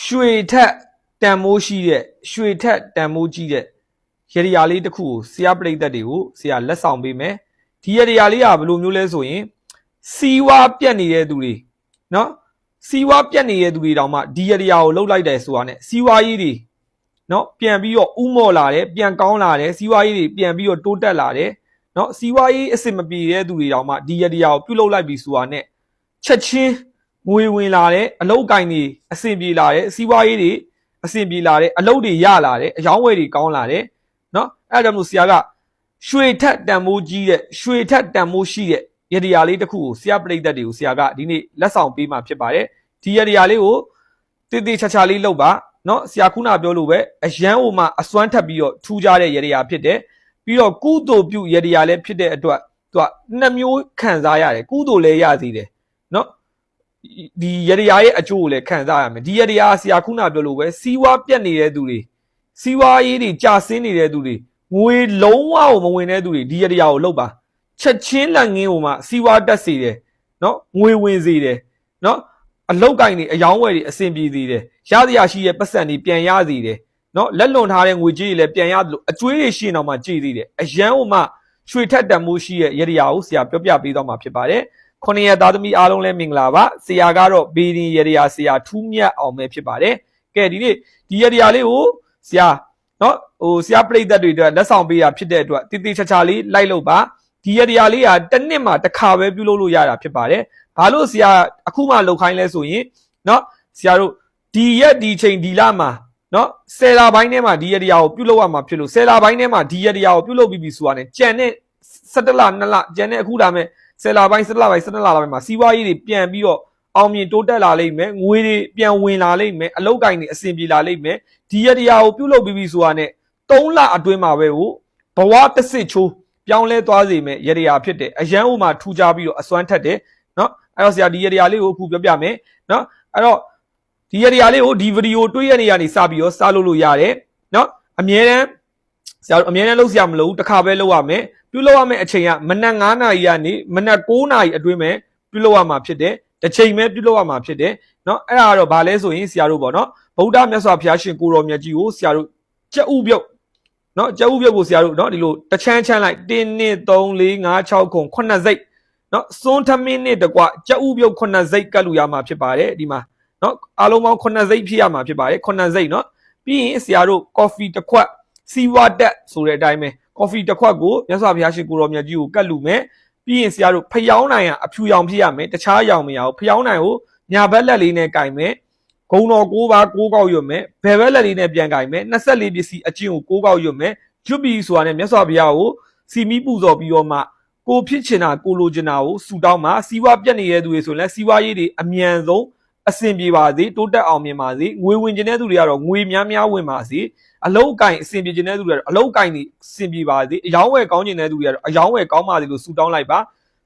ရွှေထက်တန်မိုးရှိတဲ့ရွှေထက်တန်မိုးကြီးတဲ့ရရရာလေးတစ်ခုကိုဆရာပြိသက်တွေကိုဆရာလက်ဆောင်ပေးမယ်ဒီရရရာလေးကဘယ်လိုမျိုးလဲဆိုရင်စီဝါပြက်နေတဲ့သူတွေနော်စီဝါပြက်နေတဲ့သူတွေတောင်မှဒီရရရာကိုလှုပ်လိုက်တယ်ဆိုတာနဲ့စီဝါကြီးတွေနော်ပြန်ပြီးတော့ဥမော်လာတယ်ပြန်ကောင်းလာတယ်စီဝါကြီးတွေပြန်ပြီးတော့တိုးတက်လာတယ်နော်စီဝါကြီးအစ်စ်မပြေတဲ့သူတွေတောင်မှဒီရရရာကိုပြုတ်လုလိုက်ပြီဆိုတာနဲ့ချက်ချင်း ငွေဝင်လာတယ်အလုတ်ကင်တွေအဆင်ပြေလာတယ်စီဝါကြီးတွေ အဆင်ပြေလာတယ်အလုပ်တွေရလာတယ်အယောင်းဝယ်တွေကောင်းလာတယ်เนาะအဲ့ဒါကြောင့်မို့ဆရာကရွှေထက်တန်မိုးကြီးတဲ့ရွှေထက်တန်မိုးရှိတဲ့ရတရာလေးတစ်ခုကိုဆရာပြိသက်တွေကိုဆရာကဒီနေ့လက်ဆောင်ပေးมาဖြစ်ပါတယ်ဒီရတရာလေးကိုတည်တည်ချာချာလေးလုပ်ပါเนาะဆရာခုနပြောလို့ပဲအရန်ဟိုမှာအစွမ်းထပ်ပြီးတော့ထူးခြားတဲ့ရတရာဖြစ်တယ်ပြီးတော့ကုသိုလ်ပြုရတရာလည်းဖြစ်တဲ့အတွက်သူကနှစ်မျိုးခံစားရတယ်ကုသိုလ်လည်းရသေးတယ်เนาะ ဒီရရရဲ့အကျိုးကိုလည်းခံစားရမယ်ဒီရရဆရာခုနပြောလို့ပဲစီးဝါပြက်နေတဲ့သူတွေစီးဝါရေးတွေကြာဆင်းနေတဲ့သူတွေငွေလုံးဝကိုမဝင်တဲ့သူတွေဒီရရကိုလောက်ပါချက်ချင်းလက်ငင်းဟိုမှာစီးဝါတက်စေတယ်နော်ငွေဝင်စေတယ်နော်အလောက်ကင်တွေအယောင်းဝယ်တွေအဆင်ပြေစေတယ်ရသရရှိရဲ့ပတ်စံတွေပြန်ရစေတယ်နော်လက်လွန်ထားတဲ့ငွေကြေးတွေလည်းပြန်ရသလိုအကျွေးတွေရှင်းအောင်မှကြည်သေးတယ်အရန်ဟိုမှာရွှေထက်တန်မိုးရှိရဲ့ရရကိုဆရာပြောပြပေးတော့မှာဖြစ်ပါတယ် ခုနှစ်ရက်သားသမီးအားလုံးလည်းမင်္ဂလာပါဆရာကတော့ဘေဒီရရဆရာထူးမြတ်အောင်ပဲဖြစ်ပါတယ်ကဲဒီနေ့ဒီရရလေးကိုဆရာနော်ဟိုဆရာပြိသက်တွေအတွက်လက်ဆောင်ပေးတာဖြစ်တဲ့အတွက်တိတိချာချာလေးလိုက်လို့ပါဒီရရလေးကတစ်နှစ်မှာတစ်ခါပဲပြုလုပ်လို့ရတာဖြစ်ပါတယ်ဘာလို့ဆရာအခုမှလောက်ခိုင်းလဲဆိုရင်နော်ဆရာတို့ဒီရက်ဒီချိန်ဒီလမှာနော်ဆယ်လာပိုင်းထဲမှာဒီရရကိုပြုလုပ်ရမှာဖြစ်လို့ဆယ်လာပိုင်းထဲမှာဒီရရကိုပြုလုပ်ပြီးပြီဆိုတာ ਨੇ ကြံတဲ့17လ2လကြံတဲ့အခုဒါမဲ့ 10လပိုင်း17လပိုင်း17လပိုင်းမှာစီးပွားရေးတွေပြန်ပြီးတော့အောင်မြင်တိုးတက်လာလိမ့်မယ်ငွေတွေပြန်ဝင်လာလိမ့်မယ်အလုပ်တိုင်းတွေအဆင်ပြေလာလိမ့်မယ်ဒီရတရားကိုပြုလုပ်ပြီးပြီဆိုတာနဲ့3လအတွင်းမှာပဲဟိုဘဝတစ်စစ်ချိုးပြောင်းလဲသွားစေမယ်ရတရားဖြစ်တယ်အရန်ဟိုမှာထူကြပြီးတော့အစွမ်းထက်တယ်နော်အဲ့တော့ဆရာဒီရတရားလေးကိုအခုပြောပြမယ်နော်အဲ့တော့ဒီရတရားလေးကိုဒီဗီဒီယိုတွေ့ရနေရနေစပြီးတော့စလုပ်လို့ရတယ်နော်အမြဲတမ်း ဆရာတို့အမြဲတမ်းလုပ်စရာမလိုဘူးတစ်ခါပဲလုပ်ရမယ် ပြုလုပ်ရမယ့်အချိန်ကမနက်9နာရီကနေမနက်9နာရီအတွင်းမဲ့ပြုလုပ်ရမှာဖြစ်တယ်တစ်ချိန်ပဲပြုလုပ်ရမှာဖြစ်တယ်เนาะအဲ့ဒါကတော့ဗာလဲဆိုရင်ဆရာတို့ပေါ့เนาะဗုဒ္ဓမြတ်စွာဘုရားရှင်ကိုရောမြတ်ကြီးကိုဆရာတို့ကြက်ဥပြုတ်เนาะကြက်ဥပြုတ်ကိုဆရာတို့เนาะဒီလိုတချမ်းချမ်းလိုက်1 2 3 4 5 6ခု9စိတ်เนาะစွန်းထမင်းနဲ့တကွကြက်ဥပြုတ်9စိတ်ကတ်လူရမှာဖြစ်ပါတယ်ဒီမှာเนาะအားလုံးပေါင်း9စိတ်ဖြစ်ရမှာဖြစ်ပါတယ်9စိတ်เนาะပြီးရင်ဆရာတို့ coffee တစ်ခွက် စီဝါတက်ဆိုတဲ့အတိုင်းပဲကော်ဖီတစ်ခွက်ကိုမြတ်စွာဘုရားရှင်ကိုရောမြတ်ကြီးကိုကတ်လူမယ်ပြီးရင်ဆရာတို့ဖျောင်းနိုင်ကအဖြူရောင်ဖြစ်ရမယ်တခြားရောင်မရဘူးဖျောင်းနိုင်ကိုညာဘက်လက်လေးနဲ့ကင်မယ်ဂုံတော်၉ပါး၉ကောက်ရွတ်မယ်ဘယ်ဘက်လက်လေးနဲ့ပြန်ကင်မယ်24ပစ္စည်းအချင်းကို၉ကောက်ရွတ်မယ်ကျွတ်ပြီဆိုတာနဲ့မြတ်စွာဘုရားကိုစီမီပူဇော်ပြီးတော့မှကိုဖြစ်ချင်တာကိုလိုချင်တာကိုဆူတောင်းမှာစီဝါပြက်နေတဲ့သူတွေဆိုရင်လည်းစီဝါရေးတွေအမြန်ဆုံး အဆင်ပြေပါစေတိုးတက်အောင်မြင်ပါစေငွေဝင်ကျင်တဲ့သူတွေကတော့ငွေများများဝင်ပါစေအလုတ်ကင်အဆင်ပြေကျင်တဲ့သူတွေကတော့အလုတ်ကင်နေအဆင်ပြေပါစေအယောင်းဝယ်ကောင်းကျင်တဲ့သူတွေကတော့အယောင်းဝယ်ကောင်းပါစေလို့ဆူတောင်းလိုက်ပါ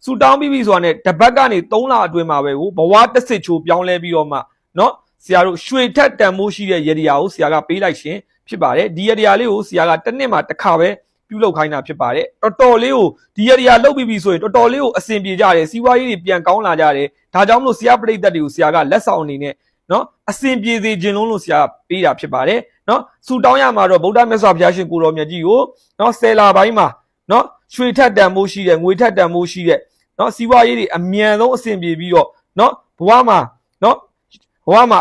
ဆူတောင်းပြီးပြီဆိုတာနဲ့တပတ်ကနေ3လအတွင်းမှာပဲကိုဘဝတစ်စစ်ချိုးပြောင်းလဲပြီးတော့မှเนาะဆရာတို့ရွှေထက်တန်မိုးရှိတဲ့ရတရာကိုဆရာကပေးလိုက်ရှင်ဖြစ်ပါတယ်ဒီရတရာလေးကိုဆရာကတစ်နှစ်မှာတစ်ခါပဲ ပြုလုပ်ခိုင်းတာဖြစ်ပါတယ်တော်တော်လေးကိုဒီရတရားလုပ်ပြီးပြီဆိုရင်တော်တော်လေးကိုအဆင်ပြေကြတယ်စီးပွားရေးတွေပြန်ကောင်းလာကြတယ်ဒါကြောင့်မလို့ဆရာပြိသက်တွေကိုဆရာကလက်ဆောင်အနေနဲ့နော်အစင်ပြေစေခြင်းလုံးလို့ဆရာပေးတာဖြစ်ပါတယ်နော်ဆူတောင်းရမှာတော့ဗုဒ္ဓမြတ်စွာဘုရားရှင်ကိုတော်မြတ်ကြီးကိုနော်ဆယ်လာပိုင်းမှာနော်ရွှေထက်တန်မိုးရှိတဲ့ငွေထက်တန်မိုးရှိတဲ့နော်စီးပွားရေးတွေအမြန်ဆုံးအစင်ပြေပြီးတော့နော်ဘဝမှာနော်ဘဝမှာ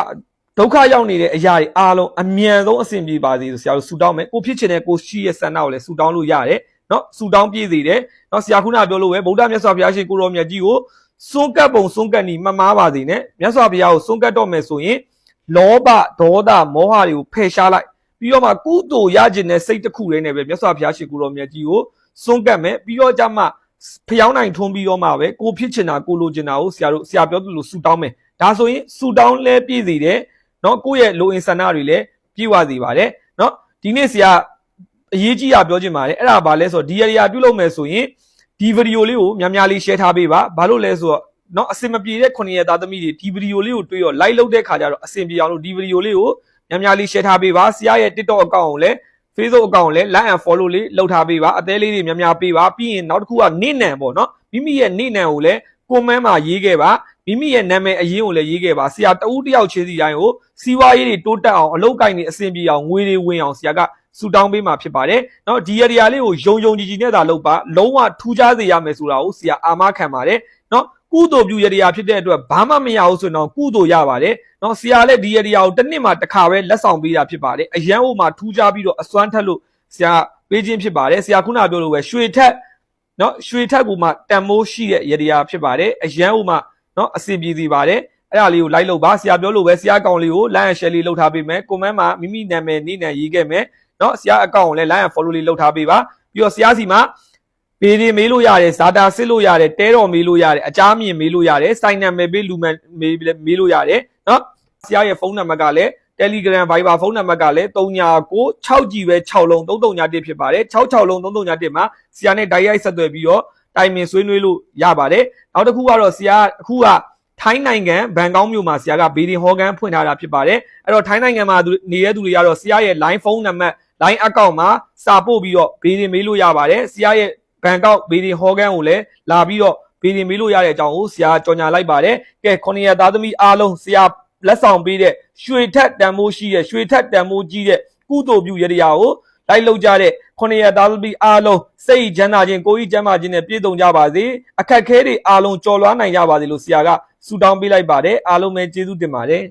ဒုက္ခရောက်နေတဲ့အရာတွေအားလုံးအမြန်ဆုံးအဆင်ပြေပါစေဆိုဆရာတို့ဆူတောင်းမယ်ကိုဖြစ်ချင်တဲ့ကိုရှိရဲ့ဆန္ဒကိုလည်းဆူတောင်းလို့ရတယ်နော်ဆူတောင်းပြည့်စေတယ်နော်ဆရာခုနပြောလို့ပဲဗုဒ္ဓမြတ်စွာဘုရားရှင်ကိုရောမြတ်ကြီးကိုစွန့်ကပ်ပုံစွန့်ကပ်နီမမားပါစေနဲ့မြတ်စွာဘုရားကိုစွန့်ကပ်တော့မယ်ဆိုရင်လောဘဒေါသမောဟတွေကိုဖယ်ရှားလိုက်ပြီးတော့မှကုသိုလ်ရခြင်းနဲ့စိတ်တစ်ခုလေးနဲ့ပဲမြတ်စွာဘုရားရှင်ကိုရောမြတ်ကြီးကိုစွန့်ကပ်မယ်ပြီးတော့ကြမှာဖျောင်းနိုင်ထွန်းပြီးတော့မှပဲကိုဖြစ်ချင်တာကိုလိုချင်တာကိုဆရာတို့ဆရာပြောသလိုဆူတောင်းမယ်ဒါဆိုရင်ဆူတောင်းလဲပြည့်စေတယ် နော်ကိုယ့်ရဲ့လိုအင်ဆန္ဒတွေလည်းပြည့်ဝစေပါတယ်နော်ဒီနေ့ဆရာအရေးကြီးတာပြောချင်ပါတယ်အဲ့ဒါဘာလဲဆိုတော့ဒီအရာပြုလုပ်မယ်ဆိုရင်ဒီဗီဒီယိုလေးကိုများများလေး share ထားပေးပါဘာလို့လဲဆိုတော့နော်အစင်မပြေတဲ့ခုနှစ်ရသားသမီးတွေဒီဗီဒီယိုလေးကိုတွေ့ရော like လုပ်တဲ့ခါကျတော့အစင်ပြေအောင်လို့ဒီဗီဒီယိုလေးကိုများများလေး share ထားပေးပါဆရာရဲ့ TikTok account ကိုလည်း Facebook account ကိုလည်း like and follow လေးလုပ်ထားပေးပါအသေးလေးတွေများများပေးပါပြီးရင်နောက်တစ်ခုကနေနံပေါ့နော်မိမိရဲ့နေနံကိုလည်း ကွန်မန့်မှာရေးခဲ့ပါမိမိရဲ့နာမည်အရင်ကိုလည်းရေးခဲ့ပါဆရာတဦးတယောက်ချင်းစီတိုင်းကိုစီးပွားရေးတွေတိုးတက်အောင်အလုပ်ကိုင်းတွေအဆင်ပြေအောင်ငွေတွေဝင်အောင်ဆရာကဆူတောင်းပေးမှာဖြစ်ပါတယ်။နော်ဒီ area လေးကိုယုံယုံကြည်ကြည်နဲ့သာလုပ်ပါလုံးဝထူးခြားစေရမယ်ဆိုတာကိုဆရာအာမခံပါတယ်။နော်ကုသိုလ်ပြုရတရားဖြစ်တဲ့အတွက်ဘာမှမရဘူးဆိုတော့ကုသိုလ်ရပါတယ်။နော်ဆရာလည်းဒီရတရားကိုတစ်နှစ်မှတစ်ခါပဲလက်ဆောင်ပေးတာဖြစ်ပါတယ်။အရန်ဟိုမှာထူးခြားပြီးတော့အစွမ်းထက်လို့ဆရာပေးခြင်းဖြစ်ပါတယ်။ဆရာခုနပြောလိုပဲရွှေထက် နော်ရွှေထက်ကမှတန်မိုးရှိတဲ့ရတရားဖြစ်ပါတယ်အရန်ကမှနော်အစီပြေစီပါတယ်အဲ့ဒါလေးကိုလိုက်လုပ်ပါဆရာပြောလို့ပဲဆရာကောင်လေးကို like and share လေးလုပ်ထားပေးမယ် comment မှာမိမိနာမည်နေနဲ့ရေးခဲ့မယ်နော်ဆရာအကောင့်ကိုလည်း like and follow လေးလုပ်ထားပေးပါပြီးတော့ဆရာစီမှာပေတွေမေးလို့ရတယ်ဇာတာစစ်လို့ရတယ်တဲတော်မေးလို့ရတယ်အချားမြင်မေးလို့ရတယ်စိုင်နံမေးပေးလူမန်မေးလို့ရတယ်နော်ဆရာရဲ့ဖုန်းနံပါတ်ကလည်း09 Telegram Viber ဖုန်းနံပါတ်ကလည်း3996 6ကြီးပဲ6လုံး331ဖြစ်ပါတယ်66လုံး331မှာဆရာနဲ့တိုက်ရိုက်ဆက်သွယ်ပြီးတော့တိုင်ပင်ဆွေးနွေးလို့ရပါတယ်နောက်တစ်ခုကတော့ဆရာအခုကထိုင်းနိုင်ငံဘန်ကောက်မြို့မှာဆရာကဘေဒီဟောကန်ဖွင့်ထားတာဖြစ်ပါတယ်အဲ့တော့ထိုင်းနိုင်ငံမှာနေတဲ့သူတွေကတော့ဆရာရဲ့ line ဖုန်းနံပါတ် line account မှာစာပို့ပြီးတော့ဘေဒီမေးလို့ရပါတယ်ဆရာရဲ့ဘန်ကောက်ဘေဒီဟောကန်ကိုလည်းလာပြီးတော့ဘေဒီမေးလို့ရတဲ့အကြောင်းကိုဆရာကြော်ညာလိုက်ပါတယ်ကဲခொနည်းသားသမီးအားလုံးဆရာ လက်ဆောင်ပေးတဲ့ရွှေထက်တန်မိုးရှိတဲ့ရွှေထက်တန်မိုးကြီးတဲ့ကုသိုလ်ပြုရတရားကိုလိုက်လောက်ကြတဲ့ခொနည်းသားသမီးအားလုံးစိတ်ချမ်းသာခြင်းကိုယ်ကြီးချမ်းသာခြင်းနဲ့ပြည့်စုံကြပါစေအခက်ခဲတွေအားလုံးကျော်လွှားနိုင်ကြပါစေလို့ဆရာကဆုတောင်းပေးလိုက်ပါတယ်အားလုံးပဲကျေးဇူးတင်ပါတယ်